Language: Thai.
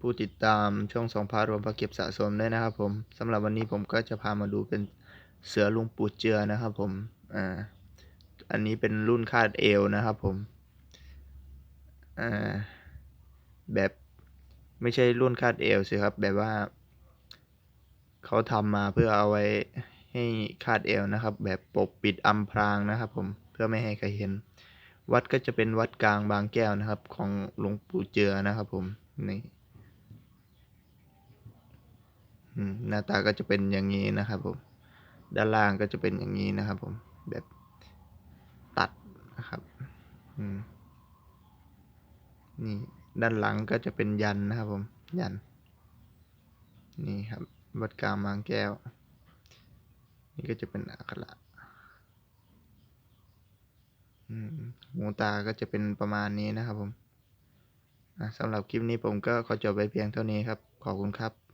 ผู้ติดตามช่องสองพารวมพระเก็บสะสมด้วยนะครับ ผมสำหรับวันนี้ผมก็จะพามาดูเป็นเสือลุงปูเจือนะครับ ผมอ่าอันนี้เป็นรุ่นคาดเอวนะครับผมอ่าแบบไม่ใช่รุ่นคาดเอวสิครับ แบบว่าเขาทำมาเพื่อเอาไว้ให้คาดเอวนะครับ แบบปกปิดอำพรางนะครับ ผมเพื่อไม่ให้ใครเห็น วัดก็จะเป็นวัดกลางบางแก้วนะครับ ของหลวงปู่เจือนะครับผม นี่หน้าตาก็จะเป็นอย่างนี้นะครับผม ด้านล่างก็จะเป็นอย่างนี้นะครับผม แบบตัดนะครับนี่ด้านหลังก็จะเป็นยันนะครับผม ยัน นี่ครับวัดกลางบางแก้ว นี่ก็จะเป็นอักระหูตาก็จะเป็นประมาณนี้นะครับผม สำหรับคลิปนี้ผมก็ขอจบไปเพียงเท่านี้ครับ ขอบคุณครับ